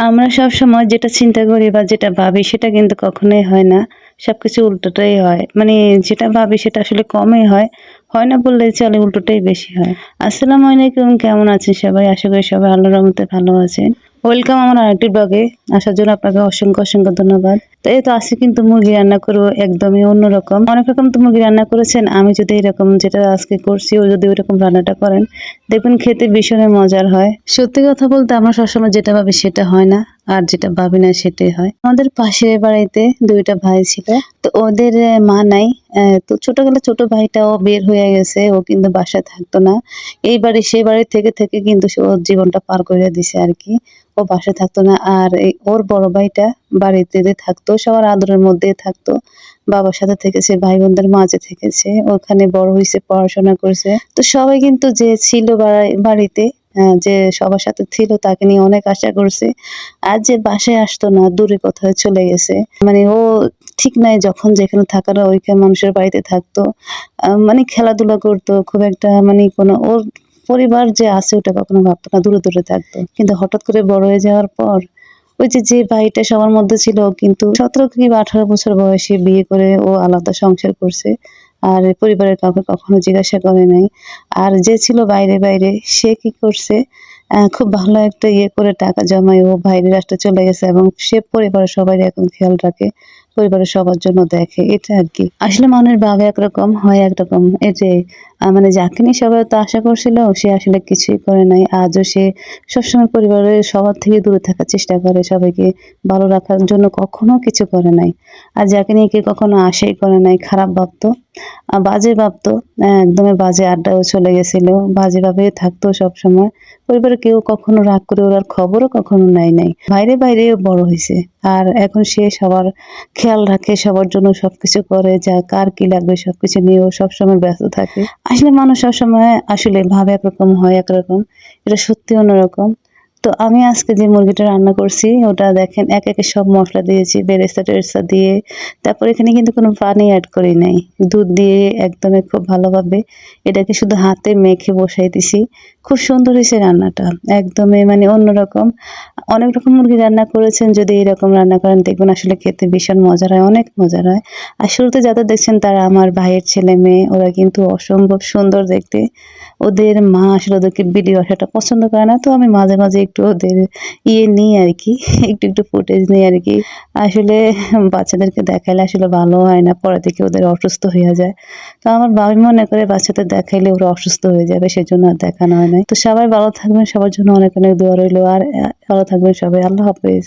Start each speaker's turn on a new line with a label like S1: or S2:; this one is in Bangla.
S1: আমরা সব সময় যেটা চিন্তা করি বা যেটা ভাবি সেটা কিন্তু কখনোই হয় না। সবকিছু উল্টোটাই হয়। মানে যেটা ভাবি সেটা আসলে কমই হয়। হয় না বললে চলে উল্টোটাই বেশি হয়। আসসালামু আলাইকুম, কেমন আছেন সবাই? আশা করি সবাই আল্লাহর রহমতে ভালো আছেন। ওয়েলকাম আমার আরেকটি ব্লগে। আসার জন্য আপনাকে অসংখ্য অসংখ্য ধন্যবাদ। তো এই তো আজকে কিন্তু মুরগি রান্না করব একদমই অন্যরকম। অনেক রকম তো মুরগি রান্না করেছেন, আমি যদি এরকম যেটা আজকে করছি, ও যদি ওইরকম রান্নাটা করেন, দেখবেন খেতে ভীষণ মজার হয়। সত্যি কথা বলতে আমরা সবসময় যেটা ভাবি সেটা হয় না, আর যেটা ভাবি না সেটাই হয়। আমাদের পাশের বাড়িতে দুইটা ভাই ছিল, তো ওদের মা নাই তো ছোটবেলা ছোট ভাইটাও বের হয়ে গেছে, ও কিন্তু বাসায় থাকতো না। এই বাড়ি, সেই বাড়ি থেকে থেকে কিন্তু ওর জীবনটা পার করে দিছে আর কি। ও বাসায় থাকতো না, আর ওর বড় ভাইটা বাড়িতে থাকতো, সবার আদরের মধ্যে থাকতো। বাবার সাথে থেকেছে ভাই বোনদের মাঝে থেকেছে, ওখানে বড় হয়েছে পড়াশোনা করেছে। তো সবাই কিন্তু যে ছিল বাড়িতে যে সবার সাথে ছিল তাকে নিয়ে অনেক আশা করছে। আর যে বাসায় আসতো না, দূরে কোথাও চলে গেছে। মানে ও ঠিক নাই যখন যেখানে থাকার, ওইখানে মানুষের বাড়িতে থাকতো। মানে খেলাধুলা করতো, খুব একটা মানে কোনো, ওর পরিবার যে আছে ওটা কখনো ভাবতো না, দূরে দূরে থাকতো। কিন্তু হঠাৎ করে বড় হয়ে যাওয়ার পর ওই যে যে ভাইটা সবার মধ্যে ছিল, কিন্তু সতেরো কিংবা আঠারো বছর বয়সে বিয়ে করে ও আলাদা সংসার করছে। আর পরিবারের কাউকে কখনো জিজ্ঞাসা করে নাই। আর যে ছিল বাইরে বাইরে, সে কি করছে? খুব ভালো একটা ইয়ে করে টাকা জমায় ও বাইরে রাষ্ট্রে চলে গেছে এবং সে পরিবারের সবাই এখন খেয়াল রাখে। পরিবারের সবার জন্য দেখে এটা আর কি। আসলে মানুষের ভাবে একরকম হয় একরকম। এটাই মানে যাকে নিয়ে সবাই তো আশা করছিল সে আসলে কিছুই করে নাই। আজও সে সবসময় পরিবারের সবার থেকে দূরে থাকার চেষ্টা করে সবাইকে ভালো রাখার জন্য কখনো কিছু করে নাই। আর যাকে নিয়ে কেউ কখনো আশাই করে নাই খারাপ ভাবতো বাজে ভাবতো আহ, একদমই বাজে আড্ডাও চলে গেছিল বাজে ভাবে থাকতো সব সময় পরিবারে কেউ কখনো রাগ করে ওর খবরও কখনো নেয় নাই। বাইরে বাইরে বড় হয়েছে আর এখন সে সবার খেয়াল রাখে, সবার জন্য সবকিছু করে, যা, কার কি লাগবে সবকিছু নিয়ে ও সবসময় ব্যস্ত থাকে। আসলে মানুষ সবসময় আসলে ভাবে একরকম, হয় একরকম। এটা সত্যি অন্যরকম। তো আমি আজকে যে মুরগিটা রান্না করছি, ওটা দেখেন, এক একে সব মশলা দিয়েছি, বেরেস্তা টেরেস্তা দিয়ে। তারপর এখানে কিন্তু কোনো পানি অ্যাড করি নাই। দুধ দিয়ে একদমই খুব ভালোভাবে এটাকে শুধু হাতে মেখে বসাই দিছি। খুব সুন্দর হয়েছে রান্নাটা একদমই মানে অন্যরকম। অনেক রকম মুরগি রান্না করেছেন, যদি এরকম রান্না করেন, দেখবেন আসলে খেতে ভীষণ মজার হয়, অনেক মজার হয়। আর শুরুতে যাদের দেখছেন, তারা আমার ভাইয়ের ছেলে মেয়ে, ওরা কিন্তু অসম্ভব সুন্দর দেখতে। ওদের মা আসলে ওদেরকে ভিডিও আসাটা পছন্দ করে না, তো আমি মাঝে মাঝে একটু ওদের ইয়ে নিই আর কি, একটু একটু ফুটেজ নিই আর কি। আসলে বাচ্চাদেরকে দেখাইলে আসলে ভালো হয় না, পরে থেকে ওদের অসুস্থ হয়ে যায়। তো আমার বাবা মনে করে বাচ্চাদের দেখাইলে ওরা অসুস্থ হয়ে যাবে, সেজন্য আর দেখানো হয় না তো সবাই ভালো থাকবেন, সবার জন্য অনেক অনেক দোয়া রইল, আর ভালো থাকবেন সবাই, আল্লাহ হাফেজ।